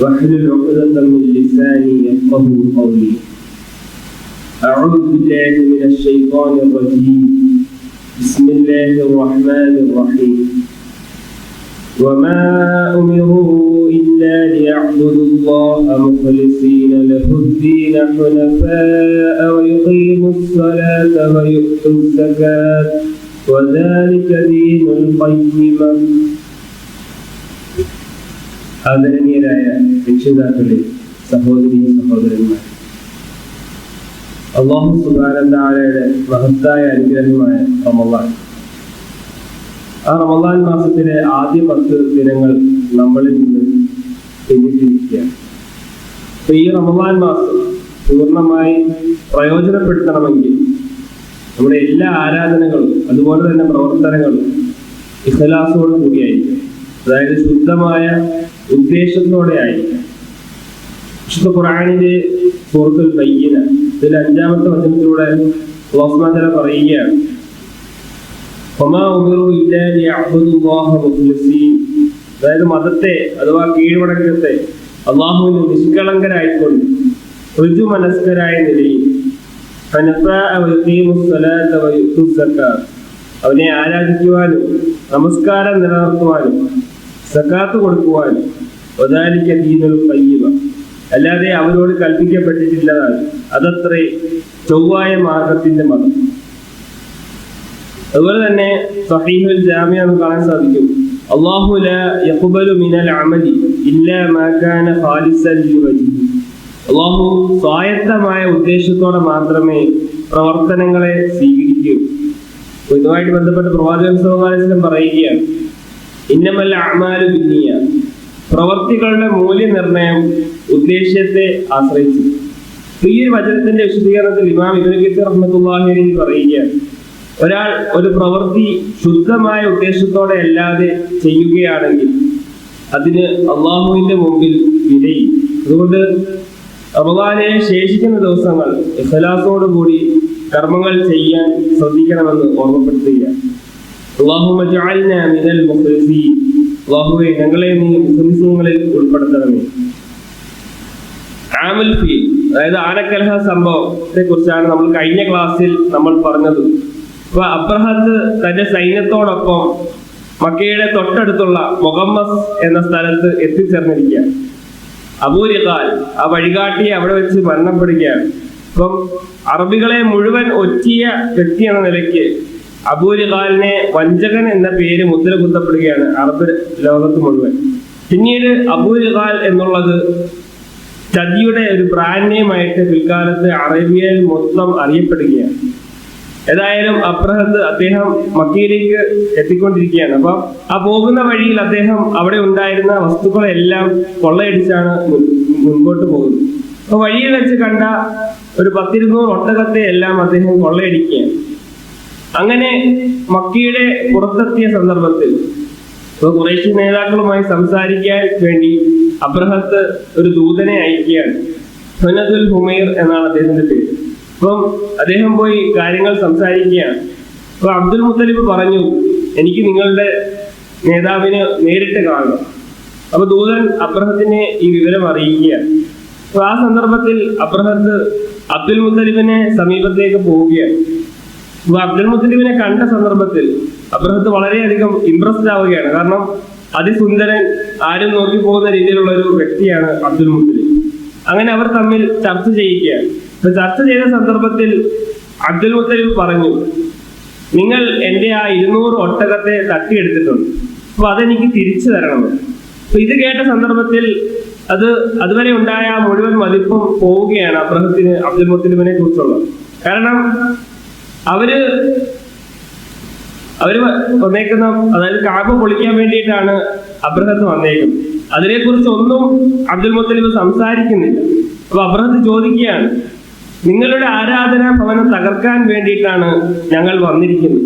واحلل عقدة من لساني يفقه قولي. أعوذ بالله من الشيطان الرجيم. بسم الله الرحمن الرحيم. وما أمروا إلا ليعبدوا الله مخلصين له الدين حنفاء ويقيموا الصلاة ويؤتوا الزكاة. وذلك دين القيمة ആദരണീയരായ രക്ഷിതാക്കളെ സഹോദരി സഹോദരന്മാർ അള്ളാഹു സുബാനന്ദാലയുടെ മഹത്തായ അനുഗ്രഹമായ റമലാൻ ആ റമലാൻ മാസത്തിലെ ആദ്യ പത്ത് ദിനങ്ങൾ നമ്മളിൽ നിന്ന് പിന്നിട്ടിരിക്കുകയാണ്. അപ്പൊ ഈ റമലാൻ മാസം പൂർണമായി പ്രയോജനപ്പെടുത്തണമെങ്കിൽ നമ്മുടെ എല്ലാ ആരാധനകളും അതുപോലെ തന്നെ പ്രവർത്തനങ്ങളും ഇഖലാസോട് കൂടിയായിരിക്കും അതായത് ശുദ്ധമായ ഉദ്ദേശത്തോടെ ആയിരിക്കും വിശുദ്ധ ഖുറാനിന്റെ സുഹൃത്തുൽ ഇതിൽ അഞ്ചാമത്തെ വചനത്തിലൂടെ റോസ്മാതല പറയുകയാണ്. അതായത് മതത്തെ അഥവാ കീഴ്വടക്കത്തെ അള്ളാഹുവിന് നിഷ്കളങ്കരായിക്കൊണ്ട് ഋജു മനസ്കരായ നിലയിൽ അവനെ ആരാധിക്കുവാനും നമസ്കാരം നിലനിർത്തുവാനും സക്കാത്ത് കൊടുക്കുവാനും ഒതാലിക്ക ദീനുൽ പയ്യവ അല്ലാതെ അവരോട് കൽപ്പിക്കപ്പെട്ടിട്ടില്ലതാണ്. അതത്രേ ചൊവ്വായ മാർഗത്തിന്റെ മതം. അതുപോലെ തന്നെ സഹീഹുൽ ജാമ്യ എന്ന് കാണാൻ സാധിക്കും. അള്ളാഹു മിനൽ ഇല്ലാ മാ കാന സ്വായത്തമായ ഉദ്ദേശത്തോടെ മാത്രമേ പ്രവർത്തനങ്ങളെ സ്വീകരിക്കൂ. ഇതുമായിട്ട് ബന്ധപ്പെട്ട് പ്രവാചകൻ സഹോദരൻ പറയുകയാണ്. ഇന്നമല്ല അമാലു ബിന്നിയ പ്രവർത്തികളുടെ മൂല്യനിർണയം ഉദ്ദേശ്യത്തെ ആശ്രയിച്ചു. ഈ ഒരു വചനത്തിന്റെ വിശദീകരണത്തിൽ ഇമാം അലൈഹി പറയുകയാണ് ഒരാൾ ഒരു പ്രവൃത്തി ശുദ്ധമായ ഉദ്ദേശത്തോടെ അല്ലാതെ ചെയ്യുകയാണെങ്കിൽ അതിന് അള്ളാഹുവിന്റെ മുമ്പിൽ വിലയും. അതുകൊണ്ട് റമദാനെ ശേഷിക്കുന്ന ദിവസങ്ങൾ ഇഖലാസോടുകൂടി കർമ്മങ്ങൾ ചെയ്യാൻ ശ്രദ്ധിക്കണമെന്ന് ഓർമ്മപ്പെടുത്തുകയാണ്. അള്ളാഹു മജാലിന മിനൽ മുഖ്ലിസീൻ. അള്ളാഹുവെ ഞങ്ങളെ നീ ഉൾപ്പെടുത്തണമേ. ആമൽ ഫീൽ അതായത് ആനക്കലഹ സംഭവത്തെ കുറിച്ചാണ് നമ്മൾ കഴിഞ്ഞ ക്ലാസ്സിൽ നമ്മൾ പറഞ്ഞത്. അപ്പൊ അബ്രഹത്ത് തന്റെ സൈന്യത്തോടൊപ്പം മക്കയുടെ തൊട്ടടുത്തുള്ള മൊഹമ്മസ് എന്ന സ്ഥലത്ത് എത്തിച്ചേർന്നിരിക്കുക. അബൂരിഖാൽ ആ വഴികാട്ടിയെ അവിടെ വെച്ച് മരണപ്പെടുകയാണ്. അപ്പം അറബികളെ മുഴുവൻ ഒറ്റിയ വ്യക്തി എന്ന നിലയ്ക്ക് അബൂരിഖാലിനെ വഞ്ചകൻ എന്ന പേര് മുദ്ര കുത്തപ്പെടുകയാണ് അറബ് ലോകത്ത് മുഴുവൻ. പിന്നീട് അബൂരിഖാൽ എന്നുള്ളത് ചതിയുടെ ഒരു ബ്രാൻഡ് പിൽക്കാലത്ത് അറേബ്യയിൽ മൊത്തം അറിയപ്പെടുകയാണ്. ഏതായാലും അബ്രഹത്ത് അദ്ദേഹം മക്കയിലേക്ക് എത്തിക്കൊണ്ടിരിക്കുകയാണ്. അപ്പൊ ആ പോകുന്ന വഴിയിൽ അദ്ദേഹം അവിടെ ഉണ്ടായിരുന്ന വസ്തുക്കളെല്ലാം കൊള്ളയടിച്ചാണ് മുൻ- മുൻപോട്ട് പോകുന്നത്. അപ്പൊ വഴിയിൽ വെച്ച് കണ്ട ഒരു പത്തിരുന്നൂറ് ഒട്ടകത്തെ എല്ലാം അദ്ദേഹം കൊള്ളയടിക്കുകയാണ്. അങ്ങനെ മക്കിയുടെ പുറത്തെത്തിയ സന്ദർഭത്തിൽ ഇപ്പൊ കുറേശ്ശി നേതാക്കളുമായി സംസാരിക്കാൻ വേണ്ടി അബ്രഹത്ത് ഒരു ദൂതനെ അയക്കുകയാണ്. ഹുനദുൽ ഹുമൈർ എന്നാണ് അദ്ദേഹത്തിന്റെ പേര്. അപ്പം അദ്ദേഹം പോയി കാര്യങ്ങൾ സംസാരിക്കുകയാണ്. അപ്പൊ അബ്ദുൽ മുത്തലിബ് പറഞ്ഞു എനിക്ക് നിങ്ങളുടെ നേതാവിനെ നേരിട്ട് കാണണം. അപ്പൊ ദൂതൻ അബ്രഹത്തിനെ ഈ വിവരം അറിയിക്കുകയാണ്. അപ്പൊ ആ സന്ദർഭത്തിൽ അബ്രഹത്ത് അബ്ദുൽ മുത്തലിബിനെ സമീപത്തേക്ക് പോവുകയാണ്. അപ്പൊ അബ്ദുൽ മുത്തലിബിനെ കണ്ട സന്ദർഭത്തിൽ അബ്രഹത്ത് വളരെയധികം ഇംപ്രസ്ഡ് ആവുകയാണ്. കാരണം അതിസുന്ദരൻ ആരും നോക്കി പോകുന്ന രീതിയിലുള്ള ഒരു വ്യക്തിയാണ് അബ്ദുൽ മുത്തലിബ്. അങ്ങനെ അവർ തമ്മിൽ ചർച്ച ചെയ്യുകയാണ്. അപ്പൊ ചർച്ച ചെയ്ത സന്ദർഭത്തിൽ അബ്ദുൽ മുത്തലിബ് പറഞ്ഞു നിങ്ങൾ എന്റെ ആ ഇരുന്നൂറ് ഒട്ടകത്തെ തട്ടിയെടുത്തിട്ടുണ്ട്. അപ്പൊ അതെനിക്ക് തിരിച്ചു തരണം. അപ്പൊ ഇത് കേട്ട സന്ദർഭത്തിൽ അത് അതുവരെ ഉണ്ടായ മുഴുവൻ മതിപ്പും പോവുകയാണ് അബ്രഹത്തിന് അബ്ദുൽ മുത്തലിബിനെ കുറിച്ചുള്ളത്. കാരണം അവർ അവർ വന്നേക്കുന്ന അതായത് കാബ പൊളിക്കാൻ വേണ്ടിയിട്ടാണ് അബ്രഹത്ത് വന്നേക്കുന്നത്. അതിനെക്കുറിച്ച് ഒന്നും അബ്ദുൽ മുത്തലിബ് സംസാരിക്കുന്നില്ല. അപ്പൊ അബ്രഹത്ത് ചോദിക്കുകയാണ് നിങ്ങളുടെ ആരാധനാ ഭവനം തകർക്കാൻ വേണ്ടിയിട്ടാണ് ഞങ്ങൾ വന്നിരിക്കുന്നത്.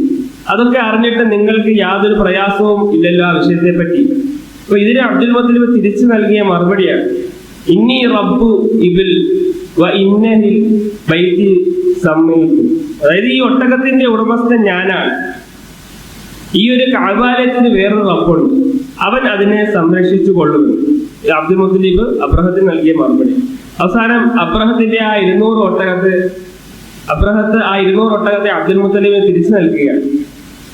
അതൊക്കെ അറിഞ്ഞിട്ട് നിങ്ങൾക്ക് യാതൊരു പ്രയാസവും ഇല്ലല്ലോ ആ വിഷയത്തെ പറ്റി അപ്പൊ ഇതിന് അബ്ദുൽ മുത്തലിബ് തിരിച്ചു നൽകിയ മറുപടിയാണ് ഇനി റബ്ബു ഇബിൽ വ വൈദ്യ സമ്മയിക്കും അതായത് ഈ ഒട്ടകത്തിന്റെ ഉടമസ്ഥൻ ഞാനാണ്. ഈ ഒരു കാവാലയത്തിന് വേറൊരു റബ്ബുണ്ട്. അവൻ അതിനെ സംരക്ഷിച്ചു കൊള്ളുന്നു. അബ്ദുൽ മുത്തലീബ് അബ്രഹത്തിന് നൽകിയ മറുപടി. അവസാനം അബ്രഹത്തിന്റെ ആ ഇരുന്നൂറ് ഒട്ടകത്തെ അബ്രഹത്ത് ആ ഇരുന്നൂറ് ഒട്ടകത്തെ അബ്ദുൽ മുത്തലീബിന് തിരിച്ചു നൽകുകയാണ്.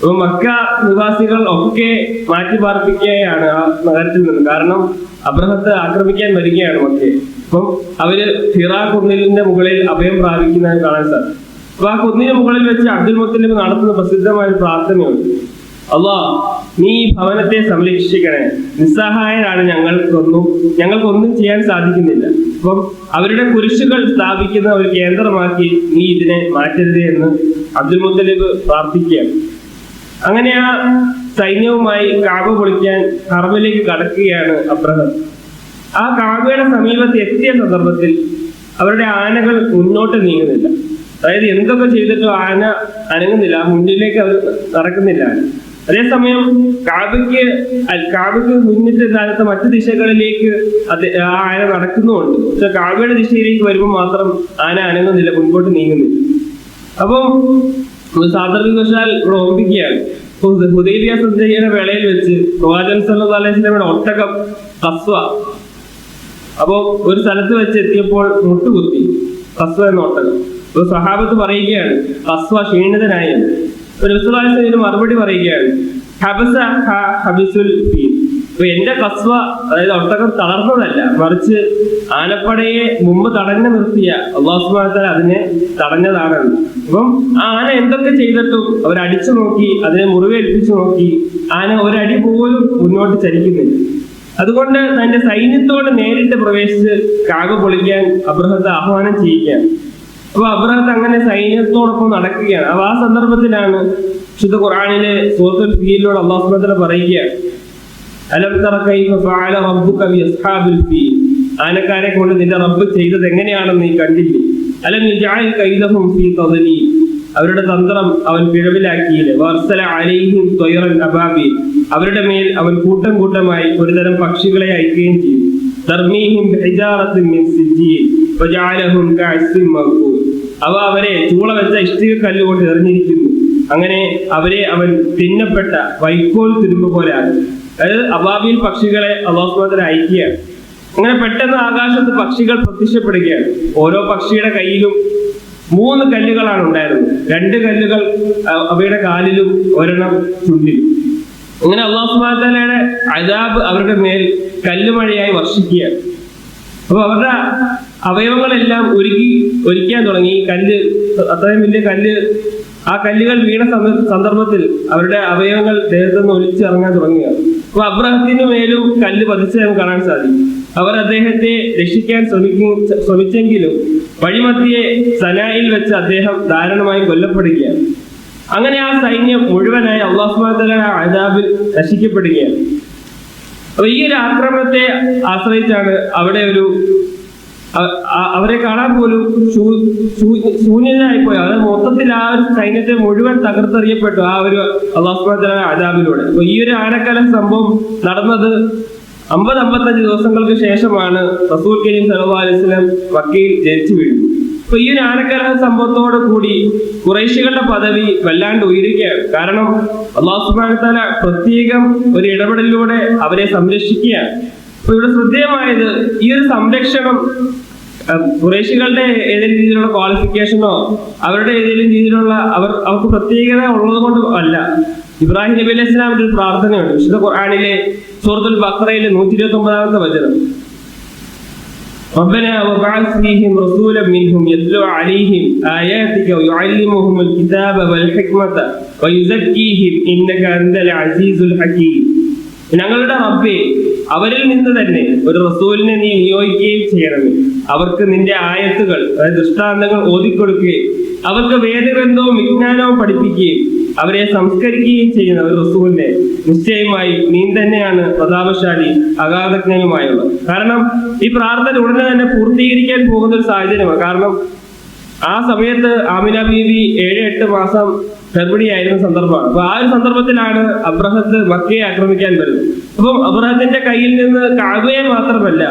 മക്ക നിവാസികൾ ഒക്കെ മാറ്റി പാർപ്പിക്കുകയാണ് ആ നഗരത്തിൽ നിന്ന്. കാരണം അബ്രഹത്ത് ആക്രമിക്കാൻ വരികയാണ് മക്കയെ. അപ്പം അവർ ഹിറാ കുന്നിലിന്റെ മുകളിൽ അഭയം പ്രാപിക്കുന്നത് കാണാൻ സാധിക്കും അപ്പൊ ആ കുന്നിന് മുകളിൽ വെച്ച് അബ്ദുൽ മുത്തലിബ് നടത്തുന്ന പ്രസിദ്ധമായ ഒരു പ്രാർത്ഥനയുണ്ട്. അള്ളാ നീ ഈ ഭവനത്തെ സംരക്ഷിക്കണേ. നിസ്സഹായരാണ് ഞങ്ങൾക്കൊന്നും ഞങ്ങൾക്കൊന്നും ചെയ്യാൻ സാധിക്കുന്നില്ല. അപ്പം അവരുടെ കുരിശുകൾ സ്ഥാപിക്കുന്ന ഒരു കേന്ദ്രമാക്കി നീ ഇതിനെ മാറ്റരുത് എന്ന് അബ്ദുൽ മുത്തലിബ് പ്രാർത്ഥിക്കുകയാണ്. അങ്ങനെ ആ സൈന്യവുമായി കാവ പൊളിക്കാൻ കറവിലേക്ക് കടക്കുകയാണ് അബ്രഹം. ആ കാവയുടെ സമീപത്ത് എത്തിയ സന്ദർഭത്തിൽ അവരുടെ ആനകൾ മുന്നോട്ട് നീങ്ങുന്നില്ല. അതായത് എന്തൊക്കെ ചെയ്തിട്ടും ആന അനങ്ങുന്നില്ല മുന്നിലേക്ക് അവർ നടക്കുന്നില്ല. അതേസമയം കാബയ്ക്ക് അൽ- കാബയ്ക്ക് മുന്നിട്ട് കാലത്ത് മറ്റു ദിശകളിലേക്ക് ആന നടക്കുന്നുമുണ്ട്. പക്ഷെ കാബയുടെ ദിശയിലേക്ക് വരുമ്പോൾ മാത്രം ആന അനങ്ങുന്നില്ല മുൻപോട്ട് നീങ്ങുന്നില്ല. അപ്പം സാദർവശാൽ ഇവിടെ ഓർമ്മിക്കുകയാണ് ഹുദ- ഹുദൈബിയ സന്ധ്യയുടെ വേളയിൽ വെച്ച് പ്രവാചകൻ സല്ലല്ലാഹു അലൈഹി വസല്ലമയുടെ ഒട്ടകം കസ്വ. അപ്പോ ഒരു സ്ഥലത്ത് വെച്ച് എത്തിയപ്പോൾ മുട്ടുകുത്തി. കസ്വ എന്ന ഒട്ടകം. അപ്പൊ സഹാബത്ത് പറയുകയാണ് കസ്വ ക്ഷീണിതനായി. ഒരു മറുപടി പറയുകയാണ് ഹബസ ഹബിസുൽ ഫീൽ അപ്പൊ എന്റെ കസ്വ അതായത് ഒട്ടകം തളർന്നതല്ല. മറിച്ച് ആനപ്പടയെ മുമ്പ് തടഞ്ഞു നിർത്തിയ അള്ളാഹുസ്മാത്താൽ അതിനെ തടഞ്ഞതാണ് അപ്പം ആ ആന എന്തൊക്കെ ചെയ്തിട്ടും അവരടിച്ചു നോക്കി അതിനെ മുറിവേൽപ്പിച്ചു നോക്കി ആന ഒരടി പോലും മുന്നോട്ട് ചലിക്കുന്നില്ല അതുകൊണ്ട് തന്റെ സൈന്യത്തോട് നേരിട്ട് പ്രവേശിച്ച് കാക പൊളിക്കാൻ അബ്രഹത്തെ ആഹ്വാനം ചെയ്യിക്കാൻ അപ്പൊ അബ്രഹത്ത് അങ്ങനെ സൈന്യത്തോടൊപ്പം നടക്കുകയാണ്. അപ്പൊ ആ സന്ദർഭത്തിലാണ് വിശുദ്ധ ഖുറാനിലെ സൂറത്തുൽ ഫീലിനോട് അള്ളാഹു സുബ്ഹാനഹു വ തആല പറയുകയാണ്. അലം തറ ഫഅല റബ്ബുക ഫീൽ. ആനക്കാരെ കൊണ്ട് നിന്റെ റബ്ബ് ചെയ്തത് എങ്ങനെയാണെന്ന് നീ കണ്ടില്ലേ? അലം യജഅൽ കൈദഹും ഫീ അവരുടെ തന്ത്രം അവൻ പിഴവിലാക്കിയില്ലേ. വർസല അവരുടെ മേൽ അവൻ കൂട്ടം കൂട്ടമായി ഒരുതരം പക്ഷികളെ അയക്കുകയും ചെയ്തു. തർമീഹിം മിൻ അവ അവരെ ചൂള വെച്ച ഇഷ്ടിക കല്ലുകൊണ്ട് എറിഞ്ഞിരിക്കുന്നു. അങ്ങനെ അവരെ അവൻ തിന്നപ്പെട്ട വൈക്കോൽ തുരുമ്പ് പോലെ ആക്കി അതായത് അബാബിയിൽ പക്ഷികളെ അള്ളാഹുസ്മാത്തിൽ അയക്കുകയാണ്. അങ്ങനെ പെട്ടെന്ന് ആകാശത്ത് പക്ഷികൾ പ്രത്യക്ഷപ്പെടുകയാണ്. ഓരോ പക്ഷിയുടെ കയ്യിലും മൂന്ന് കല്ലുകളാണ് ഉണ്ടായിരുന്നത്. രണ്ട് കല്ലുകൾ അവയുടെ കാലിലും ഒരെണ്ണം ചുണ്ടിലും. അങ്ങനെ അള്ളാഹുസ്മാലയുടെ അജാബ് അവരുടെ മേൽ കല്ലുമഴയായി വർഷിക്കുകയാണ്. അപ്പൊ അവരുടെ അവയവങ്ങളെല്ലാം ഒരുക്കി ഒരുക്കാൻ തുടങ്ങി. കല്ല് അത്രയും വലിയ കല്ല് ആ കല്ലുകൾ വീണ സന്ദർഭത്തിൽ അവരുടെ അവയവങ്ങൾ ദേഹത്തുനിന്ന് ഒലിച്ചിറങ്ങാൻ തുടങ്ങുകയാണ്. അപ്പൊ അബ്രഹത്തിന് മേലും കല്ല് പതിച്ച് നമുക്ക് കാണാൻ സാധിക്കും. അവർ അദ്ദേഹത്തെ രക്ഷിക്കാൻ ശ്രമിക്കും ശ്രമിച്ചെങ്കിലും വഴിമത്തിയെ സനായിൽ വെച്ച് അദ്ദേഹം ദാരുണമായി കൊല്ലപ്പെടുകയാണ്. അങ്ങനെ ആ സൈന്യം മുഴുവനായി അള്ളാഹുമാരുടെ അജാബിൽ നശിക്കപ്പെടുകയാണ്. അപ്പൊ ഈ ഒരു ആക്രമണത്തെ ആശ്രയിച്ചാണ് അവിടെ ഒരു അവരെ കാണാൻ പോലും ശൂന്യനായിപ്പോയി. അതായത് മൊത്തത്തിൽ ആ ഒരു സൈന്യത്തെ മുഴുവൻ തകർത്തെറിയപ്പെട്ടു ആ ഒരു അള്ളാഹുബാദ അജാബിലൂടെ അപ്പൊ ഈ ഒരു ആനക്കാലം സംഭവം നടന്നത് അമ്പത് അമ്പത്തഞ്ച് ദിവസങ്ങൾക്ക് ശേഷമാണ് റസൂൽ കരീം സലഹുലിസ്ലം വക്കീൽ ജനിച്ചു വീഴുന്നത്. അപ്പൊ ഈ ഒരു ആനക്കലഹ സംഭവത്തോട് കൂടി കുറേശികളുടെ പദവി വല്ലാണ്ട് ഉയരുകയാണ്. കാരണം അള്ളാഹു സുബാൻ തല പ്രത്യേകം ഒരു ഇടപെടലിലൂടെ അവരെ സംരക്ഷിക്കുകയാണ്. അപ്പൊ ഇവിടെ ശ്രദ്ധേയമായത് ഈ ഒരു സംരക്ഷണം അഹ് കുറേശികളുടെ ഏതെങ്കിലും രീതിയിലുള്ള ക്വാളിഫിക്കേഷനോ അവരുടെ ഏതെങ്കിലും രീതിയിലുള്ള അവർ അവർക്ക് പ്രത്യേകത ഉള്ളത് കൊണ്ട് അല്ല ഇബ്രാഹിം നബി അലൈഹി ഇസ്ലാമിന്റെ ഒരു പ്രാർത്ഥനയുണ്ട് വിശുദ്ധ ഖുർആനിലെ സൂറത്തുൽ ബഖറയിലെ നൂറ്റി ഇരുപത്തി ഒമ്പതാമത്തെ വചനം ربنا وابعث فيهم رسولا منهم يتلو عليهم آياتك ويعلمهم الكتاب والحكمة ويزكيهم إنك أنت العزيز الحكيم ഞങ്ങളുടെ റബ്ബെ അവരിൽ നിന്ന് തന്നെ ഒരു റസൂലിനെ നീ നിയോഗിക്കുകയും ചെയ്യണമേ അവർക്ക് നിന്റെ ആയത്തുകൾ അതായത് ദൃഷ്ടാന്തങ്ങൾ ഓതിക്കൊടുക്കുകയും അവർക്ക് വേദഗ്രന്ഥവും വിജ്ഞാനവും പഠിപ്പിക്കുകയും അവരെ സംസ്കരിക്കുകയും ചെയ്യുന്ന ഒരു റസൂലിനെ നിശ്ചയമായി നീ തന്നെയാണ് പ്രതാപശാലി അഗാധജ്ഞനുമായുള്ളത് കാരണം ഈ പ്രാർത്ഥന ഉടനെ തന്നെ പൂർത്തീകരിക്കാൻ പോകുന്ന ഒരു സാഹചര്യമാണ്. കാരണം ആ സമയത്ത് ആമിന ബീവി ഏഴ് എട്ട് മാസം ഗർഭിണിയായിരുന്ന സന്ദർഭമാണ്. അപ്പൊ ആ ഒരു സന്ദർഭത്തിലാണ് അബ്രഹത്ത് മക്കയെ ആക്രമിക്കാൻ വരുന്നത്. അപ്പം അബ്രഹത്തിന്റെ കയ്യിൽ നിന്ന് കാബയെ മാത്രമല്ല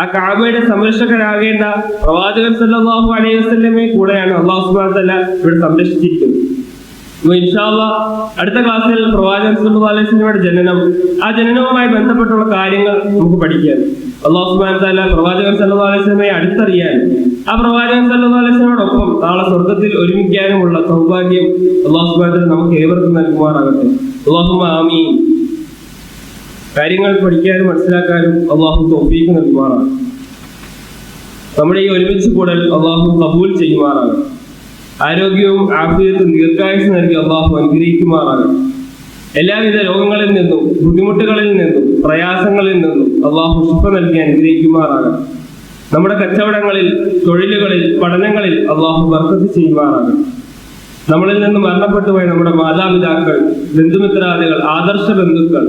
ആ കാബയുടെ സംരക്ഷകരാകേണ്ട പ്രവാചകൻ സല്ലാഹു അലൈഹി വസ്ലമെ കൂടെയാണ് അള്ളാഹു സുബാൻ വ തആല ഇവിടെ സംരക്ഷിച്ചിരിക്കുന്നത്. അടുത്ത ക്ലാസ്സിൽ പ്രവാചകൻ വസല്ലമയുടെ ജനനം ആ ജനനവുമായി ബന്ധപ്പെട്ടുള്ള കാര്യങ്ങൾ നമുക്ക് പഠിക്കാം. അള്ളാഹു സുബ്ഹാനഹു വ തആല പ്രവാചകൻ വസല്ലമയെ അടുത്തറിയാൻ ആ പ്രവാചകൻ വസല്ലമയോടൊപ്പം നാളെ സ്വർഗത്തിൽ ഒരുമിക്കാനുമുള്ള സൗഭാഗ്യം അള്ളാഹു സുബ്ഹാനഹു വ നമുക്ക് ഏവർക്കും നൽകുമാറാകട്ടെ. അള്ളാഹു ആമീൻ. കാര്യങ്ങൾ പഠിക്കാനും മനസ്സിലാക്കാനും അള്ളാഹു തൗഫീഖ് നൽകുമാറാണ് നമ്മുടെ ഈ ഒരുമിച്ച് കൂടൽ അള്ളാഹു കബൂൽ ചെയ്യുമാറാകട്ടെ. ആരോഗ്യവും ആഫിയത്തും ദീർഘായുസ് നൽകി അള്ളാഹു അനുഗ്രഹിക്കുമാറാകട്ടെ. എല്ലാവിധ രോഗങ്ങളിൽ നിന്നും ബുദ്ധിമുട്ടുകളിൽ നിന്നും പ്രയാസങ്ങളിൽ നിന്നും അള്ളാഹു ശുഭ നൽകി അനുഗ്രഹിക്കുമാറാകട്ടെ. നമ്മുടെ കച്ചവടങ്ങളിൽ തൊഴിലുകളിൽ പഠനങ്ങളിൽ അള്ളാഹു വർക്കത്ത് ചെയ്യുമാറാകട്ടെ. നമ്മളിൽ നിന്ന് മരണപ്പെട്ടുപോയ നമ്മുടെ മാതാപിതാക്കൾ ബന്ധുമിത്രാദികൾ ആദർശ ബന്ധുക്കൾ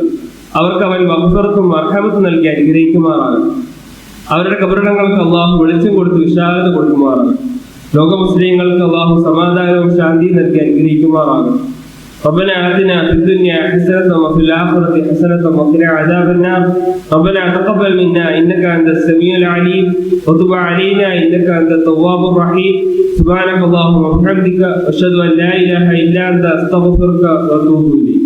അവർക്ക് അവൻ വക്ഫറത്തും അർഹമത്തും നൽകി അനുഗ്രഹിക്കുമാറാകട്ടെ. അവരുടെ കബറിടങ്ങൾക്ക് അള്ളാഹു വെളിച്ചം കൊടുത്ത് വിശാലത കൊടുക്കുമാറാകട്ടെ. ലോക മുസ്ലിങ്ങൾക്ക് അള്ളാഹു സമാധാനവും ശാന്തിയും നൽകി അനുഗ്രഹിക്കുമാറാകട്ടെ ربنا آتنا في الدنيا حسنة وفي الآخرة حسنة وقنا عذاب النار ربنا تقبل منا إنك أنت السميع العليم وتب علينا إنك أنت التواب الرحيم سبحانك اللهم وبحمدك أشهد أن لا إله إلا أنت أستغفرك وأتوب إليك